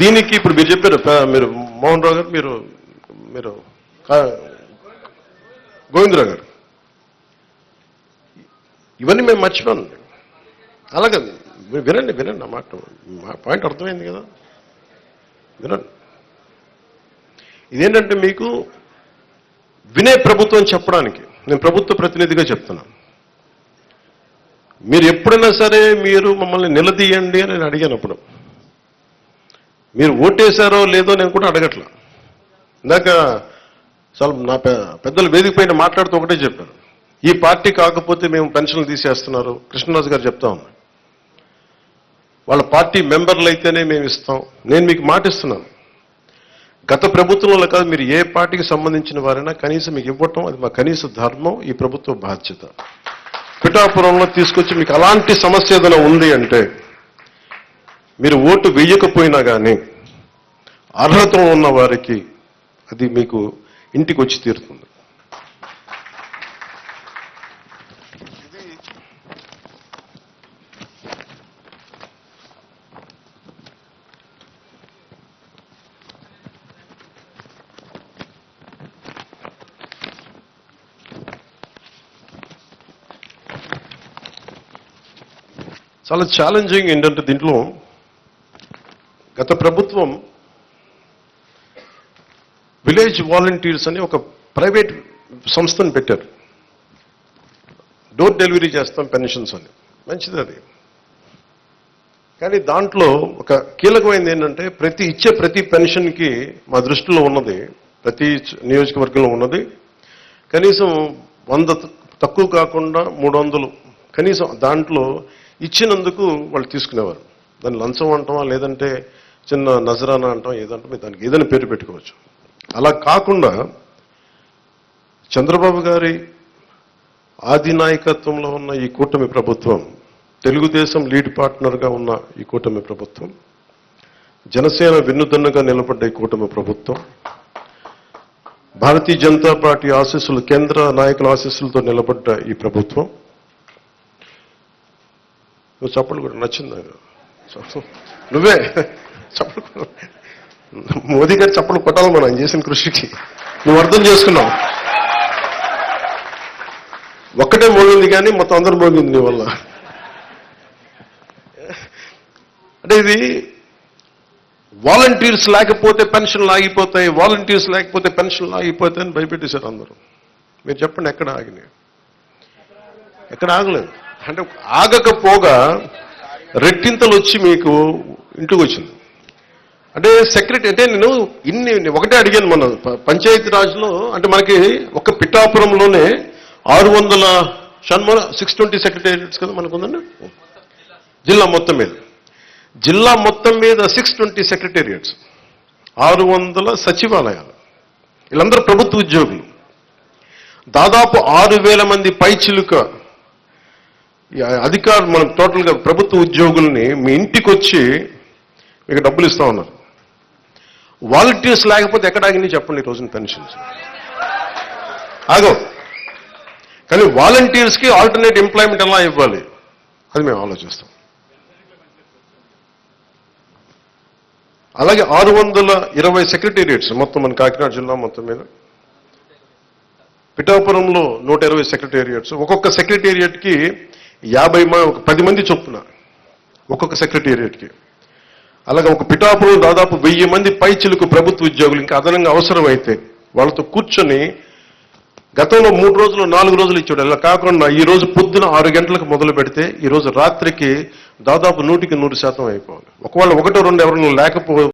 దీనికి ఇప్పుడు మీరు చెప్పారు మీరు మోహన్ రావు గారు మీరు మీరు కా- గోవిందరావు గారు. ఇవన్నీ మేము మర్చిపోను. అలాగే మీరు వినండి వినండి నా మాట మా పాయింట్ అర్థమైంది కదా. వినండి. ఇదేంటంటే మీకు వినే ప్రభుత్వం చెప్పడానికి నేను ప్రభుత్వ ప్రతినిధిగా చెప్తున్నాను మీరు ఎప్పుడైనా సరే మీరు మమ్మల్ని నిలదీయండి అని నేను అడిగానప్పుడు మీరు ఓటేశారో లేదో నేను కూడా అడగట్లా. ఇందాక చాలా నా పెద్దలు వేదిక పైన మాట్లాడుతూ ఒకటే చెప్పారు. ఈ పార్టీ కాకపోతే మేము పెన్షన్లు తీసేస్తున్నారు. కృష్ణరాజు గారు చెప్తా ఉన్నా. వాళ్ళ పార్టీ మెంబర్లు అయితేనే మేము ఇస్తాం. నేను మీకు మాటిస్తున్నాను గత ప్రభుత్వంలో కాదు మీరు ఏ పార్టీకి సంబంధించిన వారైనా కనీసం మీకు ఇవ్వటం అది మా కనీస ధర్మం ఈ ప్రభుత్వ బాధ్యత. పిఠాపురంలో తీసుకొచ్చి మీకు అలాంటి సమస్య ఏదైనా ఉంది అంటే మీరు ఓటు వేయకపోయినా కానీ అర్హత ఉన్న వారికి అది మీకు ఇంటికి వచ్చి తీరుతుంది. చాలా ఛాలెంజింగ్ ఏంటంటే దీంట్లో గత ప్రభుత్వం విలేజ్ వాలంటీర్స్ అని ఒక ప్రైవేట్ సంస్థను పెట్టారు. డోర్ డెలివరీ చేస్తాం పెన్షన్స్ అని. మంచిది అది. కానీ దాంట్లో ఒక కీలకమైనది ఏంటంటే ప్రతి ఇచ్చే ప్రతి పెన్షన్కి మా దృష్టిలో ఉన్నది ప్రతి నియోజకవర్గంలో ఉన్నది కనీసం వంద తక్కువ కాకుండా మూడు వందలు కనీసం దాంట్లో ఇచ్చినందుకు వాళ్ళు తీసుకునేవారు. దాన్ని లంచం అంటామా లేదంటే చిన్న నజరానా అంటాం ఏదంటే మీరు దానికి ఏదైనా పేరు పెట్టుకోవచ్చు. అలా కాకుండా చంద్రబాబు గారి ఆదినాయకత్వంలో ఉన్న ఈ కూటమి ప్రభుత్వం తెలుగుదేశం లీడ్ పార్ట్నర్గా ఉన్న ఈ కూటమి ప్రభుత్వం జనసేన వెన్నుదన్నుగా నిలబడ్డ ఈ కూటమి ప్రభుత్వం భారతీయ జనతా పార్టీ ఆశీస్సులు కేంద్ర నాయకుల ఆశీస్సులతో నిలబడ్డ ఈ ప్రభుత్వం. నువ్వు చప్పలు కూడా నచ్చింది? నువ్వే. చప్పుడు మోదీ గారు చప్పుడు కొట్టాలి మనం చేసిన కృషికి. నువ్వు అర్థం చేసుకున్నావు. ఒక్కటే మోగింది కానీ మొత్తం అందరూ మోగింది నీ వల్ల. అంటే ఇది వాలంటీర్స్ లేకపోతే పెన్షన్లు ఆగిపోతాయి వాలంటీర్స్ లేకపోతే పెన్షన్లు ఆగిపోతాయి అని భయపెట్టేశారు అందరూ. మీరు చెప్పండి ఎక్కడ ఆగినాయి? ఎక్కడ ఆగలేదు. అంటే ఆగకపోగా రెట్టింతలు వచ్చి మీకు ఇంటికి వచ్చింది. అంటే సెక్రటరీ అంటే నేను ఇన్ని ఒకటే అడిగాను మన పంచాయతీ రాజ్లో అంటే మనకి ఒక పిఠాపురంలోనే ఆరు వందల షణ్మల సిక్స్ ట్వంటీ సెక్రటేరియట్స్ కదా మనకు ఉందండి జిల్లా మొత్తం మీద. జిల్లా మొత్తం మీద సిక్స్ ట్వంటీ సెక్రటేరియట్స్ ఆరు వందల సచివాలయాలు వీళ్ళందరూ ప్రభుత్వ ఉద్యోగులు. దాదాపు ఆరు వేల మంది పైచిలుక అధికారులు మనం టోటల్గా ప్రభుత్వ ఉద్యోగుల్ని మీ ఇంటికి వచ్చి మీకు డబ్బులు ఇస్తా ఉన్నారు. వాలంటీర్స్ లేకపోతే ఎక్కడ ఆగింది చెప్పండి ఈ రోజున పెన్షన్స్? ఆగో. కానీ వాలంటీర్స్కి ఆల్టర్నేట్ ఎంప్లాయ్మెంట్ ఎలా ఇవ్వాలి? అది మేము ఆలోచిస్తాం. అలాగే ఆరు వందల ఇరవై సెక్రటేరియట్స్ మొత్తం మన కాకినాడ జిల్లా మొత్తం మీద. పిఠాపురంలో నూట ఇరవై సెక్రటేరియట్స్. ఒక్కొక్క సెక్రటేరియట్కి యాభై మ- ఒక పది మంది చొప్పున ఒక్కొక్క సెక్రటేరియట్కి. అలాగే ఒక పిఠాపురం దాదాపు వెయ్యి మంది పైచిలకు ప్రభుత్వ ఉద్యోగులు ఇంకా అదనంగా అవసరమైతే వాళ్ళతో కూర్చొని గతంలో మూడు రోజులు నాలుగు రోజులు ఇచ్చాడు అలా కాకుండా ఈ రోజు పొద్దున ఆరు గంటలకు మొదలు పెడితే ఈ రోజు రాత్రికి దాదాపు నూటికి నూరు శాతం అయిపోవాలి. ఒకవేళ ఒకటో రెండు ఎవరైనా లేకపో